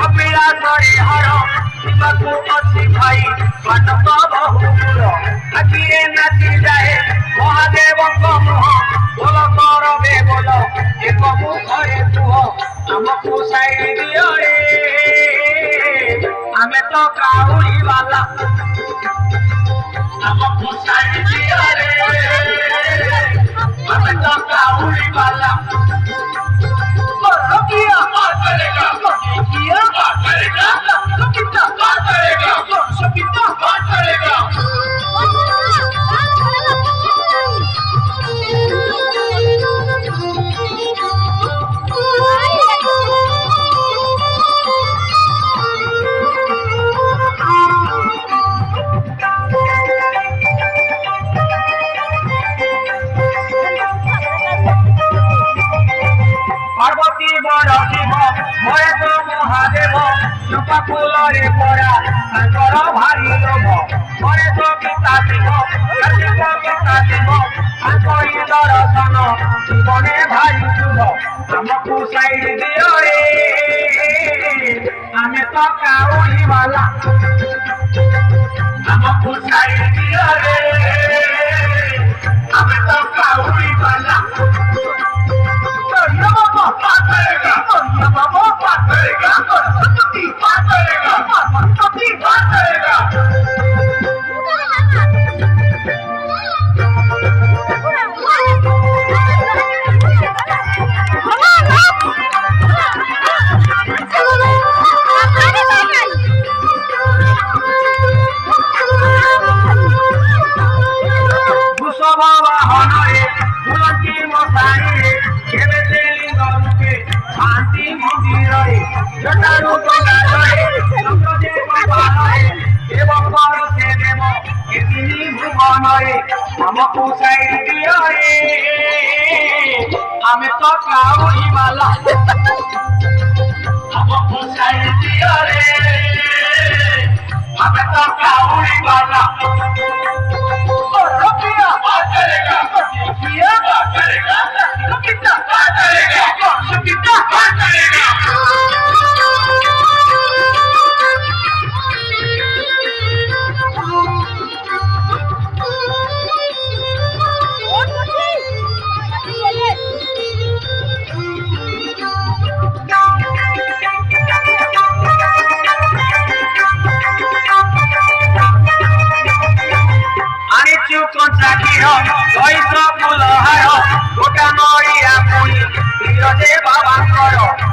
কপিলা করে হর শিবকু ଅଛି ଭାଇ ବାଟକ ବହୁପୁର ଆଖିରେ ନାଚି ଯାଏ ମହାଦେବଙ୍କ ମୁହଁ ବୋଲ କର ବେ ବୋଲ ଏକ ମୁଖରେ କୁହ ଆମକୁ ସାଇଡ ଦିଅରେ ଆମେ ତ କାଉଡ଼ି ବାଲା ଆମକୁ ସାଇଡ ଦିଅରେ ଆମେ ତ କାଉଡ଼ି ବାଲା Rokia, চম্পা ফুলরে পড়া তাঙ্কর ভারি লোভ। করে তো গীতা দিব কাছে তো গীতা দিব তাঙ্করি দর্শন। জীবনে ভারি শুভ ଆମକୁ ସାଇଡ୍ ଦିଅରେ ଆମେ ତ କାଉଳିବାଲା ଆମକୁ ସାଇଡ୍ ଦିଅରେ ଆମେ ତ କାଉଳିବାଲା হুসাইন দিও রে আমি তো কাউরি মালা। হুসাইন দিও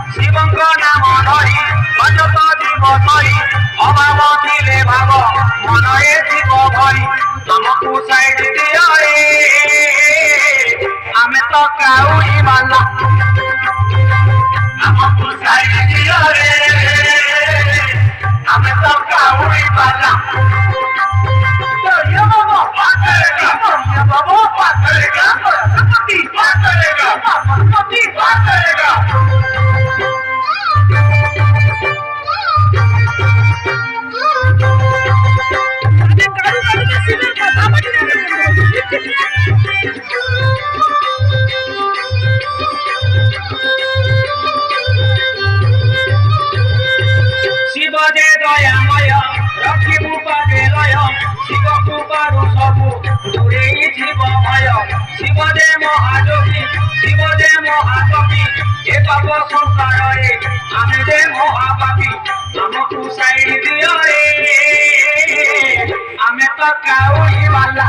বাবাঙ্কর শিবঙ্ক নাম ধরি অযত জীব ধরি অভাব ଥିଲେ ଭାବ ମନରେ ଥିବ ଭରି ତମକୁ ସାଇଡ ଦିଅରେ ଆମେ ତ କାଉଡ଼ି ବାଲା ଆମକୁ ସାଇଡ ଦିଅରେ শিবদে দয়াময় রক্ষিবু পাদে লয়, শিব কুপারু সবু দূরেই জীব ভয়। শিবদে মহাযোগী, শিবদে মহাকবি এ পাব সংসারে, আমি দে মহাপাপী, আমাকু সাইড দিও রে। আমি তো কাউরি বালা।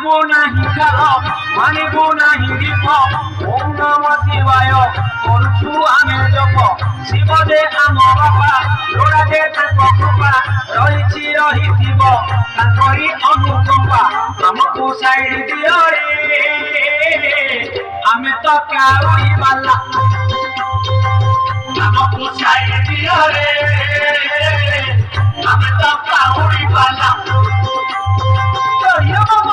କିତା କରେଗା କିତା କରେଗା মানিব নাহি কাল মানিব নাহি দীপ ওম নম শিবায় করছু আমি জপ শিব যে আম বাপা লোড়া যে তাঙ্ক কৃপা রহিছি রহিথিব তাঙ্করি অনুকম্পা আমকু সাইড দিও রে আমি তো কাউরি বালা আমকু সাইড দিও রে আমি তো কাউরি বালা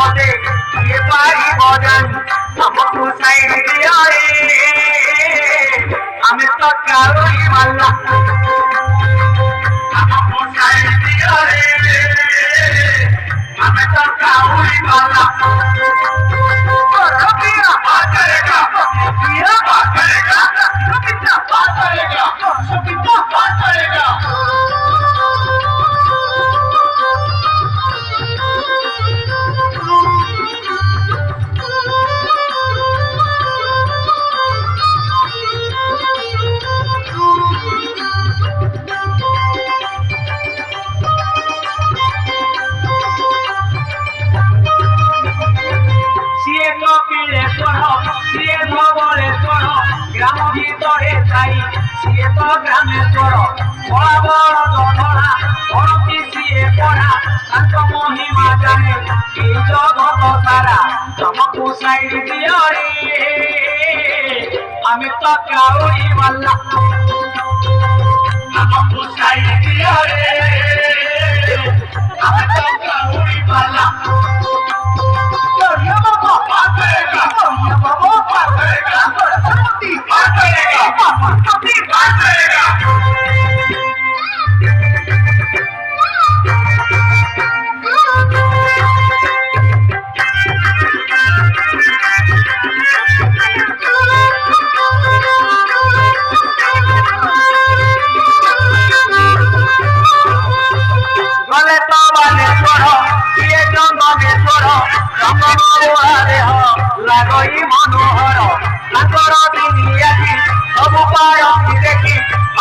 আমাদের যে পারি বজান আমাকে সাইড দিয়ে আমি তো কারোই মাল্লা। আমি তো কারোই মাল্লা। সে তো গ্রামে চোর বড় বড় জঠরা বড় পিছিয়ে পড়া তাঁত মহিমা জানে আমি তো কাউরি মাল্লা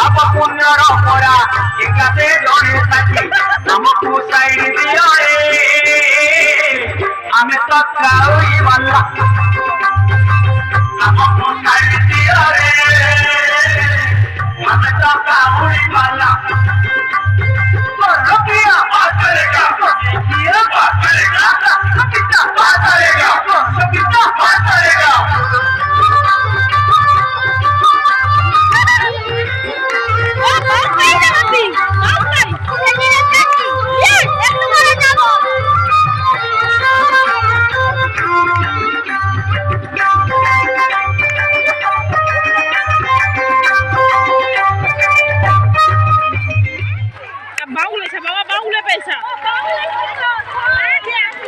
অপপুণ্যর অপরা একাতে জনে থাকি। আমাকু সাইড দিয়রে আমি তো কাউই বাল্লা আমাকু সাইড দিয়রে আমি তো কাউই বাল্লা